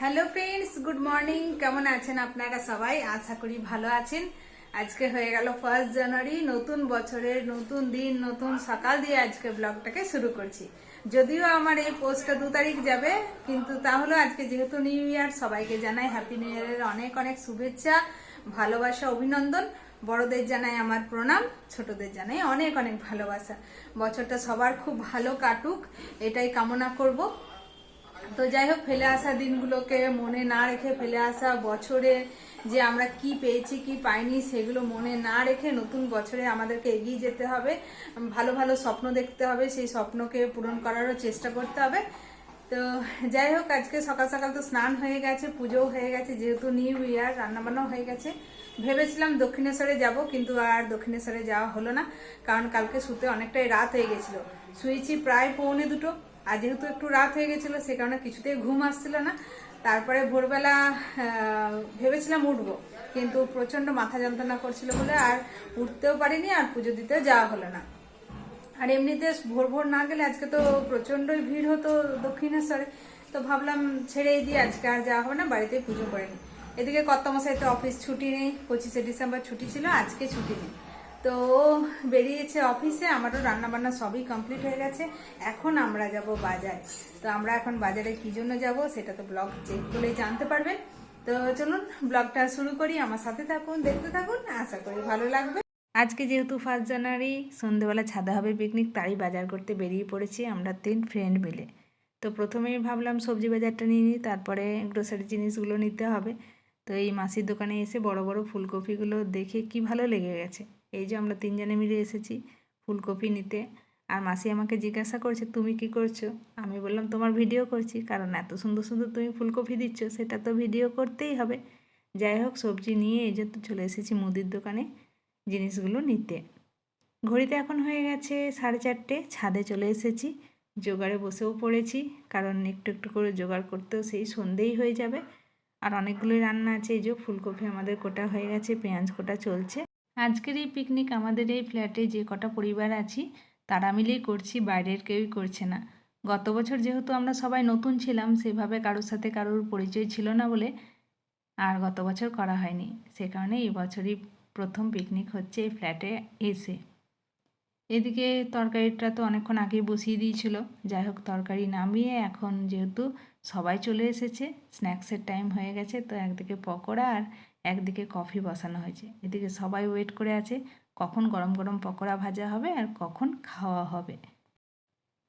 Hello friends, good morning. কেমন আছেন আপনারা সবাই? আশা করি ভালো আছেন। আজকে হয়ে গেল ফার্স্ট জানুয়ারি, নতুন বছরের নতুন দিন, নতুন সকাল দিয়ে আজকে ব্লগটাকে শুরু করছি। যদিও আমার এই পোস্টটা দু তারিখ যাবে, কিন্তু তাহলে আজকে যেহেতু নিউ ইয়ার সবাইকে জানাই হ্যাপি নিউ ইয়ারের অনেক অনেক শুভেচ্ছা, ভালোবাসা, অভিনন্দন। বড়দের জানাই আমার প্রণাম, ছোটদের জানাই অনেক অনেক ভালোবাসা। বছরটা সবার খুব ভালো কাটুক, এটাই কামনা করব। তো যাই হোক ফেলে আসা দিনগুলোকে মনে না রেখে ফেলে আসা বছরে যে আমরা কি পেয়েছি, কি পাইনি, সেগুলো মনে না রেখে নতুন বছরে আমাদেরকে এগিয়ে যেতে হবে। ভালো ভালো স্বপ্ন দেখতে হবে, সেই স্বপ্নকে পূরণ করারও চেষ্টা করতে হবে। তো যাই হোক আজকে সকাল সকাল তো স্নান হয়ে গেছে, পুজোও হয়ে গেছে, যেহেতু নিউ ইয়ার, রান্নাবান্নাও হয়ে গেছে। ভেবেছিলাম দক্ষিণেশ্বরে যাব, কিন্তু আর দক্ষিণেশ্বরে যাওয়া হলো না, কারণ কালকে শুতে অনেকটাই রাত হয়ে গেছিল। শুয়েছি প্রায় পৌনে দুটো। আর যেহেতু একটু রাত হয়ে গেছিল, সে কারণে কিছুতেই ঘুম আসছিল না। তারপরে ভোরবেলা ভেবেছিলাম উঠবো, কিন্তু প্রচণ্ড মাথা যন্ত্রণা করছিল বলে আর উঠতেও পারিনি আর পুজো দিতেও যাওয়া হলো না। আর এমনিতে ভোর ভোর না গেলে আজকে তো প্রচন্ডই ভিড় হতো দক্ষিণেশ্বরে। তো ভাবলাম ছেড়েই দিয়ে আজকে আর যাওয়া হবে না বাড়িতে পুজো করে নিই। এদিকে কর্তমশাই তো অফিস ছুটি নেই, পঁচিশে ডিসেম্বর ছুটি ছিল, আজকে ছুটি নেই। তো বেরিয়েছে অফিসে, আমারও রান্না বান্না সবই কমপ্লিট হয়ে গেছে। এখন আমরা যাব বাজার। তো আমরা এখন বাজারে কি জন্য যাব সেটা তো ব্লগ চেক করলেই জানতে পারবেন। তো চলুন ব্লগটা শুরু করি, আমার সাথে থাকুন, দেখতে থাকুন, আশা করি ভালো লাগবে। আজকে যেহেতু ফার্স্ট জানুয়ারি, সন্ধেবেলা ছাদা হবে পিকনিক তাই বাজার করতে বেরিয়ে পড়েছি আমরা তিন ফ্রেন্ড মিলে। তো প্রথমেই ভাবলাম সবজি বাজারটা নিয়ে নিই, তারপরে গ্রোসারি জিনিসগুলো নিতে হবে। তো এই মাসির দোকানে এসে বড় বড় ফুলকপিগুলো দেখে কি ভালো লেগে গেছে। এই যে আমরা তিনজনে মিলে এসেছি ফুলকপি নিতে। আর মাসি আমাকে জিজ্ঞাসা করছে, তুমি কি করছ? আমি বললাম, তোমার ভিডিও করছি। কারণ এত সুন্দর সুন্দর তুমি ফুলকপি দিচ্ছ, সেটা তো ভিডিও করতেই হবে। যাই হোক, সবজি নিয়ে এই যে তো চলে এসেছি মুদির দোকানে জিনিসগুলো নিতে। ঘড়িতে এখন হয়ে গেছে সাড়ে চারটে, ছাদে চলে এসেছি। জোগাড়ে বসেও পড়েছি, কারণ একটু একটু করে জোগাড় করতেও সেই সন্ধেই হয়ে যাবে। আর অনেকগুলোই রান্না আছে, এই যে ফুলকপি আমাদের কোটা হয়ে গেছে, পেঁয়াজ কোটা চলছে। আজকের এই পিকনিক আমাদের এই ফ্ল্যাটে যে কটা পরিবার আছি, তারা মিলেই করছি, বাইরের কেউই করছে না। গত বছর যেহেতু আমরা সবাই নতুন ছিলাম, সেভাবে কারোর সাথে কারোর পরিচয় ছিল না বলে আর গত বছর করা হয়নি। সে কারণে এই বছরই প্রথম পিকনিক হচ্ছে এই ফ্ল্যাটে এসে। এদিকে তরকারিটা তো অনেকক্ষণ আগেই বসিয়ে দিয়েছিল। যাই হোক, তরকারি নামিয়ে এখন যেহেতু সবাই চলে এসেছে স্ন্যাক্সের টাইম হয়ে গেছে, তো একদিকে পকোড়া আর একদিকে কফি বসানো হয়েছে। এদিকে সবাই ওয়েট করে আছে কখন গরম গরম পকোড়া ভাজা হবে আর কখন খাওয়া হবে।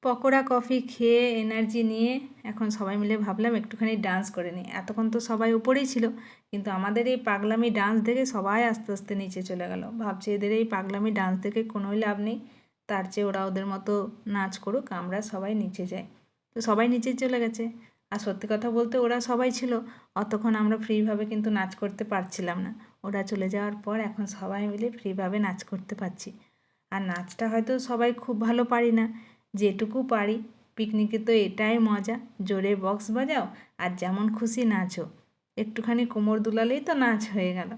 পকোড়া, কফি খেয়ে এনার্জি নিয়ে এখন সবাই মিলে ভাবলাম একটুখানি ডান্স করে নিই। এতক্ষণ তো সবাই উপরেই ছিল, কিন্তু আমাদের এই পাগলামি ডান্স দেখে সবাই আস্তে আস্তে নিচে চলে গেল। ভাবছি এদের এই পাগলামি ডান্স দেখে কোনোই লাভ নেই, তার চেয়ে ওরা ওদের মতো নাচ করুক, আমরা সবাই নিচে যাই। তো সবাই নিচে চলে গেছে। আর সত্যি কথা বলতে ওরা সবাই ছিল, অতক্ষণ আমরা ফ্রিভাবে কিন্তু নাচ করতে পারছিলাম না। ওরা চলে যাওয়ার পর এখন সবাই মিলে ফ্রিভাবে নাচ করতে পারছি। আর নাচটা হয়তো সবাই খুব ভালো পারি না, যেটুকু পারি। পিকনিকে তো এটাই মজা, জোরে বক্স বাজাও আর যেমন খুশি নাচো। একটুখানি কোমর দুলালেই তো নাচ হয়ে গেল।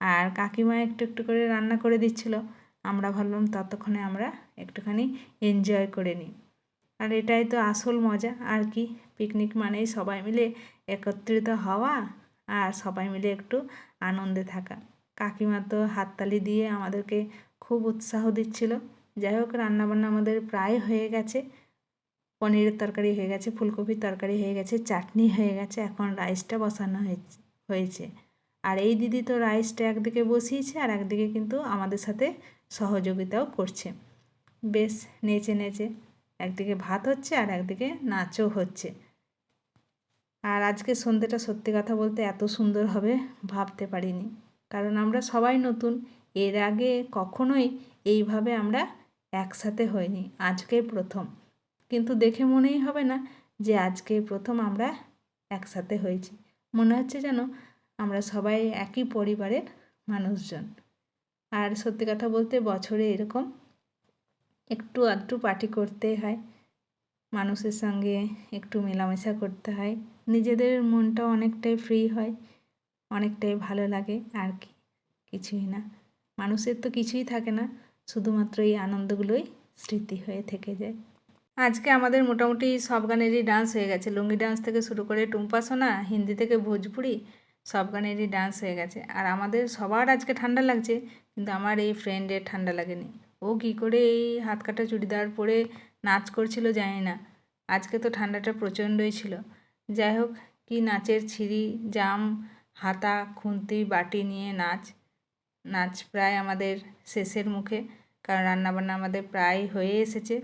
আর কাকিমা একটু একটু করে রান্না করে দিচ্ছিল, আমরা ভাবলাম ততক্ষণে আমরা একটুখানি এনজয় করে নিই। আর এটাই তো আসল মজা, আর কি পিকনিক মানেই সবাই মিলে একত্রিত হওয়া আর সবাই মিলে একটু আনন্দে থাকা। কাকিমা তো হাততালি দিয়ে আমাদেরকে খুব উৎসাহ দিচ্ছিল। যাই হোক, রান্নাবান্না আমাদের প্রায় হয়ে গেছে। পনিরের তরকারি হয়ে গেছে, ফুলকপির তরকারি হয়ে গেছে, চাটনি হয়ে গেছে, এখন রাইসটা বসানো হয়েছে। আর এই দিদি তো রাইসটা একদিকে বসিয়েছে আর একদিকে কিন্তু আমাদের সাথে সহযোগিতাও করছে। বেশ, নেচে নেচে। একদিকে ভাত হচ্ছে আর একদিকে নাচও হচ্ছে। আর আজকে সন্ধ্যেটা সত্যি কথা বলতে এত সুন্দর হবে, ভাবতে পারিনি। কারণ আমরা সবাই নতুন, এর আগে কখনোই এইভাবে আমরা একসাথে হইনি আজকে প্রথম। কিন্তু দেখে মনেই হবে না যে আজকে প্রথম আমরা একসাথে হয়েছি। মনে হচ্ছে যেন আমরা সবাই একই পরিবারের মানুষজন। আর সত্যি কথা বলতে বছরে এরকম একটু আধটু পার্টি করতে হয়, মানুষের সঙ্গে একটু মেলামেশা করতে হয়। নিজেদের মনটা অনেকটাই ফ্রি হয়, অনেকটাই ভালো লাগে আর কি, কিছুই না। মানুষের তো কিছুই থাকে না, শুধুমাত্র এই আনন্দগুলোই স্মৃতি হয়ে থেকে যায়। আজকে আমাদের মোটামুটি সব গানেরই ডান্স হয়ে গেছে। লুঙ্গি ডান্স থেকে শুরু করে টুম্পা সোনা, হিন্দি থেকে ভোজপুরি, সব গানেরই ডান্স হয়ে গেছে। আর আমাদের সবার আজকে ঠান্ডা লাগছে, কিন্তু আমার এই ফ্রেন্ডের ঠান্ডা লাগেনি। ও কী করে এই হাত কাটা চুড়িদার পরে নাচ করছিল জানি না। আজকে তো ঠান্ডাটা প্রচণ্ডই ছিল। যাই হোক, কি নাচের ছিরি জাম, হাতা, খুন্তি, বাটি নিয়ে নাচ। নাচ প্রায় আমাদের শেষের মুখে, কারণ রান্নাবান্না আমাদের প্রায় হয়ে এসেছে।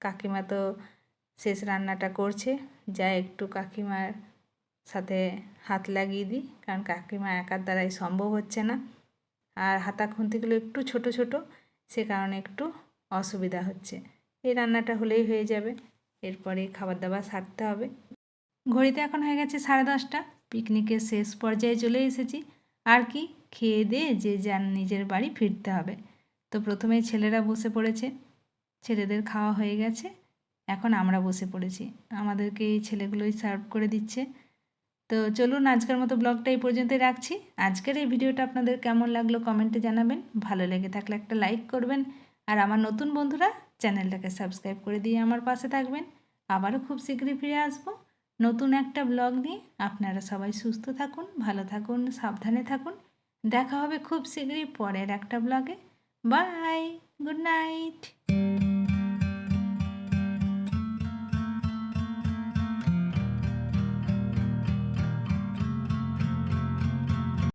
কাকিমা তো শেষ রান্নাটা করছে। যা একটু কাকিমার সাথে হাত লাগিয়ে দিই, কারণ কাকিমা একার দ্বারাই সম্ভব হচ্ছে না। আর হাতা খুন্তিগুলো একটু ছোট ছোট, সে কারণে একটু অসুবিধা হচ্ছে। এই রান্নাটা হলেই হয়ে যাবে। এরপরে খাবার দাবার সারতে হবে। ঘড়িতে এখন হয়ে গেছে সাড়ে দশটা। পিকনিকের শেষ পর্যায়ে চলে এসেছি। আর কি? খেয়ে দিয়ে যে যার নিজের বাড়ি ফিরতে হবে। তো প্রথমে ছেলেরা বসে পড়েছে। ছেলেদের খাওয়া হয়ে গেছে। এখন আমরা বসে পড়েছি। আমাদেরকে এই ছেলেগুলোই সার্ভ করে দিচ্ছে। তো চলুন আজকের মতো ব্লগটা এই পর্যন্তই রাখছি। আজকের এই ভিডিওটা আপনাদের কেমন লাগল কমেন্টে জানাবেন। ভালো লেগে থাকলে একটা লাইক করবেন। আর আমার নতুন বন্ধুরা চ্যানেলটাকে সাবস্ক্রাইব করে দিয়ে আমার পাশে থাকবেন। আবারও খুব শীঘ্রই ফিরে আসব। নতুন একটা ব্লগ নিয়ে আপনারা সবাই সুস্থ থাকুন, ভালো থাকুন, সাবধানে থাকুন। দেখা হবে খুব শীঘ্রই পরের একটা ব্লগে বাই গুড নাইট